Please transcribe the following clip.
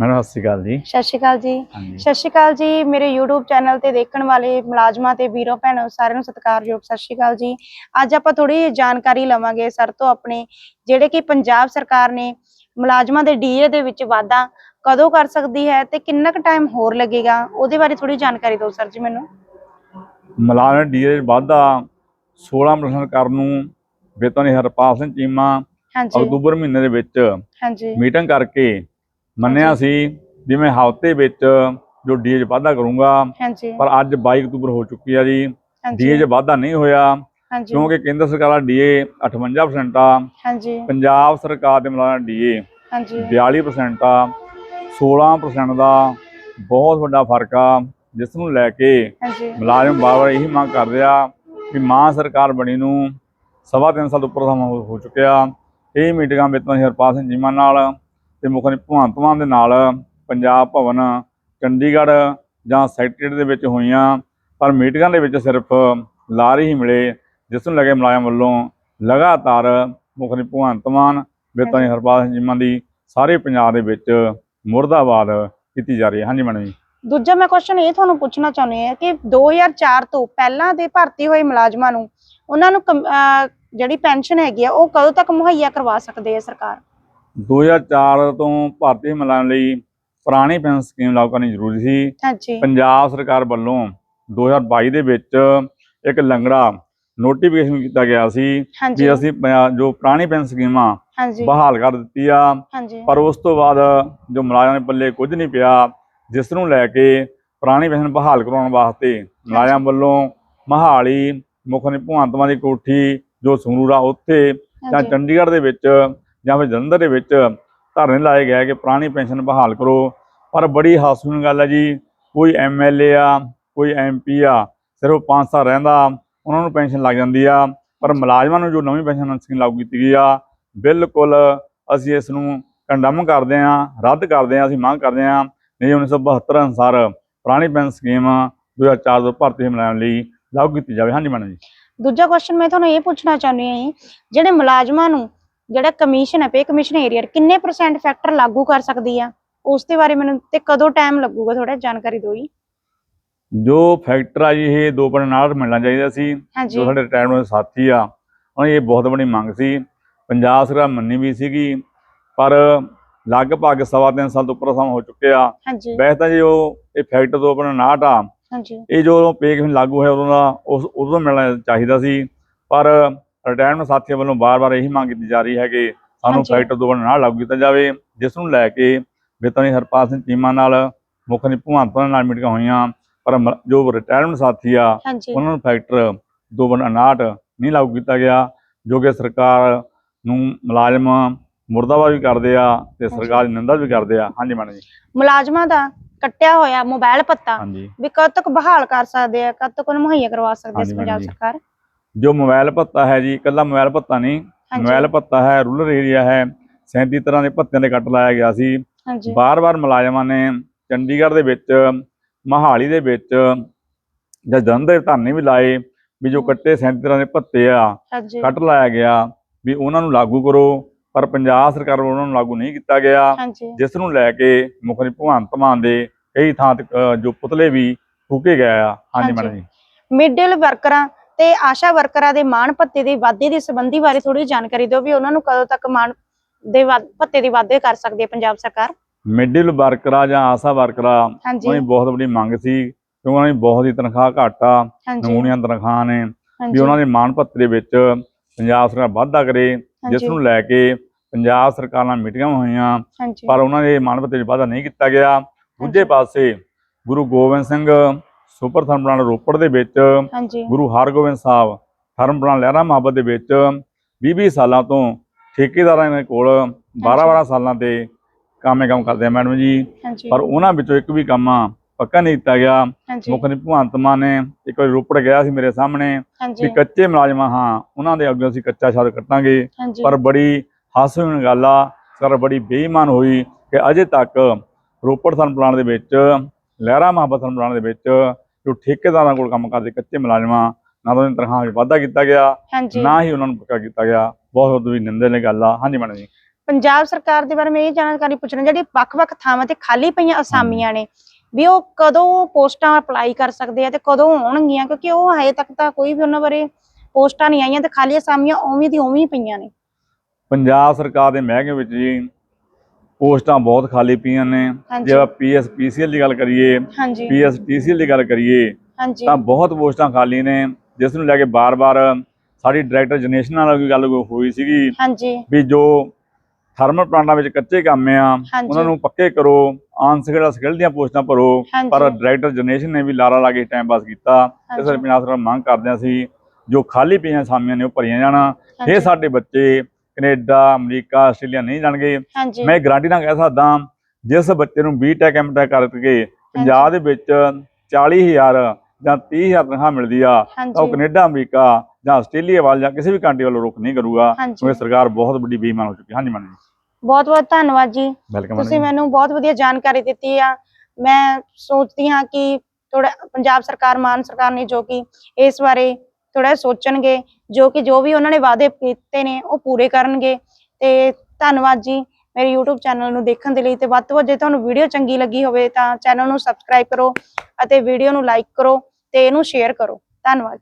Madam ਸਤਿ ਸ਼੍ਰੀ ਅਕਾਲ ਜੀ। ਸਤਿ ਸ਼੍ਰੀ ਅਕਾਲ ਜੀ। ਸਤਿ ਸ਼੍ਰੀ ਅਕਾਲ ਜੀ ਮੇਰੇ YouTube ਚੈਨਲ ਤੇ ਦੇਖਣ ਵਾਲੇ ਮੁਲਾਜ਼ਮਾਂ ਤੇ ਵੀਰੋ ਭੈਣੋ ਸਾਰਿਆਂ ਨੂੰ ਸਤਿਕਾਰਯੋਗ ਸਤਿ ਸ਼੍ਰੀ ਅਕਾਲ ਜੀ। ਅੱਜ ਆਪਾਂ ਥੋੜੀ ਜਾਣਕਾਰੀ ਲਵਾਂਗੇ ਸਰ ਤੋਂ ਆਪਣੇ ਜਿਹੜੇ ਕਿ ਪੰਜਾਬ ਸਰਕਾਰ ਨੇ ਮੁਲਾਜ਼ਮਾਂ ਦੇ ਡੀਏ ਦੇ ਵਿੱਚ ਵਾਧਾ ਕਦੋਂ ਕਰ ਸਕਦੀ ਹੈ ਤੇ ਕਿੰਨਾ ਕੁ ਟਾਈਮ ਹੋਰ ਲੱਗੇਗਾ? ਉਹਦੇ ਬਾਰੇ ਥੋੜੀ ਜਾਣਕਾਰੀ ਦਿਓ ਸਰ ਜੀ ਮੈਨੂੰ। ਮਲਾਜ਼ਮ ਡੀਏ ਵਾਧਾ 16% ਕਰਨ ਨੂੰ ਵੇਤਨ ਹਰਪਾਲ ਸਿੰਘ ਚੀਮਾ ਹਾਂਜੀ। ਅਕਤੂਬਰ ਮਹੀਨੇ ਦੇ ਵਿੱਚ ਹਾਂਜੀ। ਮੀਟਿੰਗ ਕਰਕੇ ਮੰਨਿਆ ਸੀ ਵੀ ਮੈਂ ਹਫ਼ਤੇ ਵਿੱਚ ਜੋ ਡੀਏ 'ਚ ਵਾਧਾ ਕਰੂੰਗਾ ਹਾਂਜੀ। ਪਰ ਅੱਜ 22 ਅਕਤੂਬਰ ਹੋ ਚੁੱਕੀ ਆ ਜੀ। ਡੀਏ 'ਚ ਵਾਧਾ ਨਹੀਂ ਹੋਇਆ ਕਿਉਂਕਿ ਕੇਂਦਰ ਸਰਕਾਰ ਦਾ ਡੀਏ 58% ਆ ਹਾਂਜੀ। ਪੰਜਾਬ ਸਰਕਾਰ ਦੇ ਮੁਲਾਜ਼ਮ ਡੀਏ ਹਾਂਜੀ। 42% ਆ 16% ਦਾ ਬਹੁਤ ਵੱਡਾ ਫ਼ਰਕ ਆ ਜਿਸ ਨੂੰ ਲੈ ਕੇ ਮੁਲਾਜ਼ਮ ਬਾਰ-ਬਾਰ ਇਹੀ ਮੰਗ ਕਰਦੇ ਆ ਕਿ ਮਾਂ ਸਰਕਾਰ ਬਣੀ ਨੂੰ ਸਵਾ ਤਿੰਨ ਸਾਲ ਤੋਂ ਉੱਪਰ ਸਮਾਂ ਹੋ ਚੁੱਕਿਆ। ਇਹ ਮੀਟਿੰਗਾਂ ਵਿੱਚ ਹਰਪਾਲ ਸਿੰਘ ਚੀਮਾ ਨਾਲ ਤੇ ਮੁੱਖ ਮਾਨ ਦੇ ਨਾਲ ਪੰਜਾਬ ਭਵਨ ਚੰਡੀਗੜ੍ਹ ਜਾਂ ਸੈਕਟਰੀਏਟ ਦੇ ਵਿੱਚ ਹੋਈਆਂ ਪਰ ਮੀਟਿੰਗਾਂ ਦੇ ਵਿੱਚ ਸਿਰਫ ਲਾਰੇ ਹੀ ਮਿਲੇ ਜਿਸ ਨੂੰ ਲਗੇ ਮੁਲਾਜ਼ਮ ਵੱਲੋਂ ਲਗਾਤਾਰ ਮੁੱਖ ਮੰਤਰੀ ਭਗਵੰਤ ਮਾਨ ਬੇਤਾਨੀ ਹਰਪਾਲ ਸਿੰਘ ਚੀਮਾ ਦੀ ਸਾਰੇ ਪੰਜਾਬ ਦੇ ਵਿੱਚ ਮੁਰਦਾਬਾਦ ਕੀਤੀ ਜਾ ਰਹੀ ਹੈ। ਹਾਂਜੀ ਮੈਡਮ ਜੀ। ਦੂਜਾ ਮੈਂ ਕੁਐਸਚਨ ਇਹ ਤੁਹਾਨੂੰ ਪੁੱਛਣਾ ਚਾਹੁੰਦੀ ਹਾਂ ਕਿ 2004 ਤੋਂ ਪਹਿਲਾਂ ਦੇ ਭਰਤੀ ਹੋਏ ਮੁਲਾਜ਼ਮਾਂ ਨੂੰ ਉਹਨਾਂ ਨੂੰ ਜਿਹੜੀ ਪੈਨਸ਼ਨ ਹੈਗੀ ਆ ਉਹ ਕਦੋਂ ਤੱਕ ਮੁਹੱਈਆ ਕਰਵਾ ਸਕਦੇ ਆ ਸਰਕਾਰ? 2004 ਤੋਂ ਭਾਰਤੀ ਮੁਲਾਜ਼ਮ ਲਈ ਪੁਰਾਣੀ ਪੈਨਸ਼ਨ ਸਕੀਮ ਲਾਗੂ ਕਰਨੀ ਜ਼ਰੂਰੀ ਸੀ। ਹਾਂਜੀ। ਪੰਜਾਬ ਸਰਕਾਰ ਵੱਲੋਂ 2022 ਦੇ ਵਿੱਚ ਇੱਕ ਲੰਗੜਾ ਨੋਟੀਫਿਕੇਸ਼ਨ ਕੀਤਾ ਗਿਆ ਸੀ ਵੀ ਅਸੀਂ ਜੋ ਪੁਰਾਣੀ ਪੈਨਸ਼ਨ ਸਕੀਮਾਂ ਬਹਾਲ ਕਰ ਦਿੱਤੀ ਆ ਪਰ ਉਸ ਤੋਂ ਬਾਅਦ ਜੋ ਮੁਲਾਜ਼ਮਾਂ ਦੇ ਪੱਲੇ ਕੁਝ ਨਹੀਂ ਪਿਆ ਜਿਸ ਨੂੰ ਲੈ ਕੇ ਪੁਰਾਣੀ ਪੈਨਸ਼ਨ ਬਹਾਲ ਕਰਾਉਣ ਵਾਸਤੇ ਮੁਲਾਜ਼ਮ ਵੱਲੋਂ ਮਹਾਲੀ ਮੁੱਖ ਮਾਨ ਦੀ ਕੋਠੀ ਜੋ ਸੰਗਰੂਰ ਉੱਥੇ ਜਾਂ ਚੰਡੀਗੜ੍ਹ ਦੇ ਵਿੱਚ ਜਾਂ ਫਿਰ ਜਲੰਧਰ ਦੇ ਵਿੱਚ ਧਰਨੇ ਲਾਏ ਗਏ ਕਿ ਪੁਰਾਣੀ ਪੈਨਸ਼ਨ ਬਹਾਲ ਕਰੋ। ਪਰ ਬੜੀ ਹਾਸੂਨ ਗੱਲ ਹੈ ਜੀ ਕੋਈ ਐਮਐਲਏ ਆ ਕੋਈ ਐਮਪੀ ਆ ਸਿਰਫ 5 ਸਾਲ ਰਹਿੰਦਾ ਉਹਨਾਂ ਨੂੰ ਪੈਨਸ਼ਨ ਲੱਗ ਜਾਂਦੀ ਆ। ਪਰ ਮੁਲਾਜ਼ਮਾਂ ਨੂੰ ਜੋ ਨਵੀਂ ਪੈਨਸ਼ਨ ਸਕੀਮ ਲਾਗੂ ਕੀਤੀ ਗਈ ਆ ਬਿਲਕੁਲ ਅਸੀਂ ਇਸ ਨੂੰ ਕੰਡਮ ਕਰਦੇ ਆ ਰੱਦ ਕਰਦੇ ਆ ਅਸੀਂ ਮੰਗ ਕਰਦੇ ਆ। ਨਹੀਂ 1972 ਅਨੁਸਾਰ ਪੁਰਾਣੀ ਪੈਨਸ਼ਨ ਸਕੀਮ 2004 ਤੋਂ ਭਰਤੀ ਹੋਏ ਲਈ ਲਾਗੂ ਕੀਤੀ ਜਾਵੇ। ਹਾਂਜੀ ਮੈਡਮ ਜੀ। ਦੂਜਾ ਕੁਐਸਚਨ ਮੈਂ ਤੁਹਾਨੂੰ ਇਹ ਪੁੱਛਣਾ ਚਾਹੁੰਦੀ ਹਾਂ ਜੀ, ਜਿਹੜੇ ਮੁਲਾਜ਼ਮਾਂ ਨੂੰ ਜਿਹੜਾ ਕਮਿਸ਼ਨ ਹੈ ਪੇ ਕਮਿਸ਼ਨ ਏਰੀਅਰ ਕਿੰਨੇ ਪਰਸੈਂਟ ਫੈਕਟਰ ਲਾਗੂ ਕਰ ਸਕਦੀ ਆ? ਉਸ ਦੇ ਬਾਰੇ ਮੈਨੂੰ ਤੇ ਕਦੋਂ ਟਾਈਮ ਲੱਗੂਗਾ ਥੋੜਾ ਜਾਣਕਾਰੀ ਦਿਓ ਜੀ? ਜੋ ਫੈਕਟਰ ਆ ਜੀ ਇਹ 2.9 ਮਿਲਣਾ ਚਾਹੀਦਾ ਸੀ। ਜੋ ਸਾਡੇ ਰਿਟਾਇਰਮੈਂਟ ਦੇ ਸਾਥੀ ਆ ਉਹਨਾਂ ਇਹ ਬਹੁਤ ਬੜੀ ਮੰਗ ਸੀ। ਪੰਜਾਬ ਸਰਕਾਰ ਮੰਨੀ ਵੀ ਸੀਗੀ ਪਰ ਲਗਭਗ ਸਵਾ ਤਿੰਨ ਸਾਲ ਤੋਂ ਉੱਪਰ ਸਮਾਂ ਹੋ ਚੁੱਕਿਆ। ਵੈਸੇ ਤਾਂ ਜੀ ਉਹ ਇਹ ਫੈਕਟਰ ਤੋਂ ਆਪਣਾ 59 ਆ। ਹਾਂਜੀ। ਇਹ ਜੋ ਪੇ ਕਮਿਸ਼ਨ ਲਾਗੂ ਹੋਇਆ ਉਦੋਂ ਦਾ ਉਸ ਉਦੋਂ ਮਿਲਣਾ ਚਾਹੀਦਾ ਸੀ। ਪਰ ਰਿਟਾਇਰਮੈਂਟ ਸਾਥੀਆਂ ਵੱਲੋਂ ਬਾਰ-ਬਾਰ ਇਹੀ ਮੰਗ ਕੀਤੀ ਜਾ ਰਹੀ ਹੈ ਕਿ ਸਾਨੂੰ। ਫੈਕਟਰ ਤੋਂ ਆਪਣਾ ਲਾਗੂ ਕੀਤਾ ਜਾਵੇ ਜਿਸ ਨੂੰ ਲੈ ਕੇ ਵੇਤਨੀ ਹਰਪਾਲ ਸਿੰਘ ਚੀਮਾ ਨਾਲ ਮੁੱਖ ਮਾਨ ਨਾਲ ਮੀਟਿੰਗਾਂ ਹੋਈਆਂ ਪਰ ਜੋ ਰਿਟਾਇਰਮੈਂਟ ਸਾਥੀ ਆ ਉਹਨਾਂ ਨੂੰ ਫੈਕਟਰ 2.59 ਨਹੀਂ ਲਾਗੂ ਕੀਤਾ ਗਿਆ ਜੋ ਕਿ ਸਰਕਾਰ ਨੂੰ ਮੁਲਾਜ਼ਮ ਮੁਰਦਾਬਾਦ ਵੀ ਕਰਦੇ ਆ ਤੇ ਸਰਕਾਰ ਦੀ ਨਿੰਦਾ ਵੀ ਕਰਦੇ ਆ। ਹਾਂਜੀ ਮੈਡਮ ਜੀ। ਮੁਲਾਜ਼ਮਾਂ ਦਾ ਕੱਟਿਆ ਹੋਇਆ ਮੋਬਾਈਲ ਹਾਂਜੀ। ਵੀ ਕਦ ਤੱਕ ਬਹਾਲ ਕਰ ਸਕਦੇ ਆ ਕਦ ਤੱਕ ਉਹਨੂੰ ਮੁਹੱਈਆ ਕਰਵਾ ਸਕਦੇ ਆ ਪੰਜਾਬ। ਸਰਕਾਰ? ਜੋ ਮੋਬਾਈਲ ਭੱਤਾ ਹੈ ਜੀ ਇਕੱਲਾ ਮੋਬਾਈਲ ਭੱਤਾ ਨਹੀਂ ਮੋਬਾਈਲ ਭੱਤਾ ਹੈ ਰੂਰਲ ਏਰੀਆ ਹੈ 37 ਤਰ੍ਹਾਂ ਦੇ ਭੱਤਿਆਂ ਦੇ ਕੱਟ ਲਾਇਆ ਗਿਆ ਸੀ। ਹਾਂਜੀ। ਬਾਰ-ਬਾਰ ਮੁਲਾਜ਼ਮਾਂ ਨੇ ਚੰਡੀਗੜ੍ਹ ਦੇ ਵਿੱਚ ਮਹਾਲੀ ਦੇ ਵਿੱਚ ਜਾਂ ਜਲੰਧਰ ਧਰਨੇ ਵੀ ਲਾਏ ਵੀ ਜੋ ਕੱਟੇ 37 ਤਰ੍ਹਾਂ ਦੇ ਭੱਤੇ ਆ ਕੱਟ ਲਾਇਆ ਗਿਆ ਵੀ ਉਹਨਾਂ ਨੂੰ ਲਾਗੂ ਕਰੋ ਪਰ ਪੰਜਾਬ ਸਰਕਾਰ ਵੱਲੋਂ ਉਹਨਾਂ ਨੂੰ ਲਾਗੂ ਨਹੀਂ ਕੀਤਾ ਗਿਆ। ਜਿਸ ਨੂੰ ਲੈ ਕੇ ਮੁੱਖ ਮੰਤਰੀ ਭਗਵੰਤ ਮਾਨ ਦੇ ਕਈ ਥਾਂ ਤੇ ਜੋ ਪੁਤਲੇ ਵੀ ਫੂਕੇ ਗਏ ਆ। ਹਾਂਜੀ ਹਾਂਜੀ। ਮੈਡਮ ਜੀ। ਮਿਡਲ ਵਰਕਰਾਂ ਤੇ ਆਸ਼ਾ ਵਰਕਰਾਂ ਦੇ ਮਾਣ ਭੱਤੇ ਦੇ ਵਾਧੇ ਦੇ ਸੰਬੰਧੀ ਬਾਰੇ ਥੋੜੀ ਜਾਣਕਾਰੀ ਦਿਓ ਵੀ ਉਹਨਾਂ ਨੂੰ ਕਦੋਂ ਤੱਕ ਮਾਣ ਦੇ ਭੱਤੇ ਦੇ ਵਾਧੇ ਕਰ ਸਕਦੀ ਹੈ ਪੰਜਾਬ ਸਰਕਾਰ? ਮਿਡਲ ਵਰਕਰਾਂ ਜਾਂ ਆਸਾ ਵਰਕਰਾਂ ਉਹਨਾਂ ਦੀ ਬਹੁਤ ਵੱਡੀ ਮੰਗ ਸੀ ਕਿਉਂਕਿ ਉਹਨਾਂ ਦੀ ਬਹੁਤ ਹੀ ਤਨਖਾਹ ਘੱਟ ਆ ਨਮੂਨੀਆਂ ਤਨਖਾਹਾਂ ਨੇ ਵੀ ਉਹਨਾਂ ਦੇ ਮਾਣ ਭੱਤੇ ਦੇ ਵਿੱਚ ਪੰਜਾਬ ਸਰਕਾਰ ਵਾਧਾ ਕਰੇ ਜਿਸ ਨੂੰ ਲੈ ਕੇ ਪੰਜਾਬ ਸਰਕਾਰ ਨਾਲ ਮੀਟਿੰਗਾਂ ਹੋਈਆਂ ਪਰ ਉਹਨਾਂ ਦੇ ਮਾਣ ਭੱਤੇ 'ਚ ਵਾਧਾ ਨਹੀਂ ਕੀਤਾ ਗਿਆ। ਦੂਜੇ। ਪਾਸੇ ਗੁਰੂ ਗੋਬਿੰਦ ਸਿੰਘ ਸੁਪਰ ਥਰਮਲ ਰੋਪੜ ਦੇ ਵਿੱਚ ਗੁਰੂ ਹਰਗੋਬਿੰਦ ਸਾਹਿਬ ਧਰਮ ਪ੍ਰਾਣ ਲਹਿਰਾ ਮੁਹੱਬਤ ਦੇ ਵਿੱਚ 20-20 ਸਾਲਾਂ ਤੋਂ ਠੇਕੇਦਾਰਾਂ ਦੇ ਕੋਲ 12-12 ਸਾਲਾਂ ਤੇ ਕਾਮੇ ਕੰਮ ਕਰਦੇ ਆ ਮੈਡਮ ਜੀ। ਪਰ ਉਹਨਾਂ ਵਿੱਚੋਂ ਇੱਕ ਵੀ ਕੰਮ ਪੱਕਾ ਨਹੀਂ ਕੀਤਾ ਗਿਆ। ਮੁੱਖ ਭਗਵੰਤ ਮਾਨ ਨੇ ਇੱਕ ਵਾਰੀ ਰੋਪੜ ਗਿਆ ਸੀ ਮੇਰੇ ਸਾਹਮਣੇ ਵੀ ਕੱਚੇ ਮੁਲਾਜ਼ਮਾਂ ਹਾਂ ਉਹਨਾਂ ਦੇ ਅੱਗੇ ਅਸੀਂ ਕੱਚਾ ਛੱਡ ਕੱਟਾਂਗੇ। ਪਰ ਬੜੀ ਹਾਸੋਹੀਣ ਗੱਲ ਆ ਸਰ ਬੜੀ ਬੇਈਮਾਨ ਹੋਈ ਕਿ ਅਜੇ ਤੱਕ ਰੋਪੜ ਥਰਮ ਪਲਾਂਟ ਦੇ ਵਿੱਚ ਲਹਿਰਾ ਮੁਹੱਬਤ ਥਰਮ ਪਲਾਂਟ ਦੇ ਵਿੱਚ ਜੋ ਠੇਕੇਦਾਰਾਂ ਕੋਲ ਕੰਮ ਕਰਦੇ ਕੱਚੇ ਮੁਲਾਜ਼ਮਾਂ ਨਾ ਤਾਂ ਉਹਨਾਂ ਦੀ ਤਨਖਾਹ ਵਿੱਚ ਵਾਧਾ ਕੀਤਾ ਗਿਆ ਨਾ ਹੀ ਉਹਨਾਂ ਨੂੰ ਪੱਕਾ ਕੀਤਾ ਗਿਆ। ਬਹੁਤ ਵੀ ਨਿੰਦਣਯੋਗ ਗੱਲ ਆ। ਹਾਂਜੀ ਮੈਡਮ ਜੀ। ਪੰਜਾਬ ਸਰਕਾਰ ਦੇ ਬਾਰੇ ਮੈਂ ਇਹ ਜਾਣਕਾਰੀ ਪੁੱਛਣਾ ਜਿਹੜੀ ਵੱਖ-ਵੱਖ ਥਾਵਾਂ ਤੇ ਖਾਲੀ ਪਈਆਂ ਅਸਾਮੀਆਂ ਨੇ ਵੀ ਉਹ ਕਦੋਂ ਪੋਸਟਾਂ ਅਪਲਾਈ ਕਰ ਸਕਦੇ ਆ ਤੇ ਕਦੋਂ ਆਉਣਗੀਆਂ? ਕਿਉਂਕਿ ਉਹ ਹਜੇ ਤੱਕ ਤਾਂ ਕੋਈ ਵੀ ਉਹਨਾਂ ਬਾਰੇ ਪੋਸਟਾਂ ਨਹੀਂ ਆਈਆਂ ਤੇ ਖਾਲੀ ਅਸਾਮੀਆਂ ਉਵੇਂ ਦੀ ਉਵੇਂ ਹੀ ਪਈਆਂ ਨੇ। ਪੰਜਾਬ ਸਰਕਾਰ ਦੇ ਮਹਿਕਮੇ ਵਿੱਚ ਜੀ ਪੋਸਟਾਂ ਬਹੁਤ ਖਾਲੀ ਪਈਆਂ ਨੇ। ਜੇ ਆਪਾਂ ਪੀਐਸਪੀਸੀਐਲ ਦੀ ਗੱਲ ਕਰੀਏ ਪੀਐਸਟੀਸੀਐਲ ਦੀ ਗੱਲ ਕਰੀਏ ਤਾਂ ਬਹੁਤ ਪੋਸਟਾਂ ਖਾਲੀ ਨੇ ਜਿਸ ਨੂੰ ਲੈ ਕੇ ਬਾਰ-ਬਾਰ ਸਾਡੀ ਡਾਇਰੈਕਟਰ ਜਨਰੇਸ਼ਨ ਨਾਲ ਵੀ ਗੱਲ ਹੋਈ ਸੀਗੀ ਵੀ ਜੋ ਥਰਮਲ ਪਲਾਂਟਾਂ ਵਿੱਚ ਕੱਚੇ ਕੰਮ ਆ। ਉਹਨਾਂ ਨੂੰ ਪੱਕੇ ਕਰੋ ਅਨਸਕਿਲਡ ਸਕਿਲ ਦੀਆਂ ਪੋਸਟਾਂ ਭਰੋ। ਪਰ ਡਾਇਰੈਕਟਰ ਜਨਰੇਸ਼ਨ ਨੇ ਵੀ ਲਾਰਾ ਲਾ ਕੇ ਟਾਈਮ ਪਾਸ ਕੀਤਾ ਹਾਂਜੀ। ਕਰਕੇ ਪੰਜਾਬ ਸਰਕਾਰ ਮੰਗ ਕਰਦੇ ਸੀ ਜੋ ਖਾਲੀ ਪਈਆਂ ਸਾਮੀਆਂ ਨੇ ਉਹ ਭਰੀਆਂ ਜਾਣ। ਇਹ ਸਾਡੇ ਬੱਚੇ ਕੈਨੇਡਾ ਅਮਰੀਕਾ ਆਸਟ੍ਰੇਲੀਆ ਨਹੀਂ ਜਾਣਗੇ। ਹਾਂਜੀ। ਮੈਂ ਗਾਰੰਟੀ ਨਾਲ ਕਹਿ ਸਕਦਾ ਜਿਸ ਬੱਚੇ ਨੂੰ ਬੀਟੈਕ ਐਮਟੈਕ ਕਰਕੇ ਪੰਜਾਬ ਦੇ ਵਿੱਚ 40000 ਜਾਂ 30000 ਤਨਖਾਹ ਮਿਲਦੀ ਆ ਤਾਂ ਉਹ ਕੈਨੇਡਾ ਅਮਰੀਕਾ ਜਾਂ ਆਸਟ੍ਰੇਲੀਆ ਵੱਲ ਜਾਂ ਕਿਸੇ ਵੀ ਕੰਟਰੀ ਵੱਲ ਰੁਕ ਨਹੀਂ ਕਰੂਗਾ। ਕਿਉਂਕਿ ਸਰਕਾਰ ਬਹੁਤ ਵੱਡੀ ਬੇਈਮਾਨ ਹੋ ਚੁੱਕੀ ਹਾਂਜੀ ਜੀ। ਬਹੁਤ ਬਹੁਤ ਧੰਨਵਾਦ ਜੀ। ਤੁਸੀਂ ਮੈਨੂੰ ਬਹੁਤ ਵਧੀਆ ਜਾਣਕਾਰੀ ਦਿੱਤੀ ਆ। ਮੈਂ ਸੋਚਦੀ ਹਾਂ ਕਿ ਥੋੜਾ ਪੰਜਾਬ ਸਰਕਾਰ ਮਾਨ ਸਰਕਾਰ ਨੇ ਜੋ ਕਿ ਇਸ ਬਾਰੇ ਥੋੜਾ ਸੋਚਣਗੇ, ਜੋ ਕਿ ਜੋ ਵੀ ਉਹਨਾਂ ਨੇ ਵਾਅਦੇ ਕੀਤੇ ਨੇ, ਉਹ ਪੂਰੇ ਕਰਨਗੇ। ਤੇ ਧੰਨਵਾਦ ਜੀ ਮੇਰੇ YouTube ਚੈਨਲ ਨੂੰ ਦੇਖਣ ਦੇ ਲਈ ਤੇ ਵੱਧ ਤੋਂ ਵੱਧ ਜੇ ਤੁਹਾਨੂੰ ਵੀਡੀਓ ਚੰਗੀ ਲੱਗੀ ਹੋਵੇ ਤਾਂ ਚੈਨਲ ਨੂੰ ਸਬਸਕ੍ਰਾਈਬ ਕਰੋ ਅਤੇ ਵੀਡੀਓ ਨੂੰ ਲਾਈਕ ਕਰੋ ਤੇ ਇਹਨੂੰ ਸ਼ੇਅਰ ਕਰੋ। ਧੰਨਵਾਦ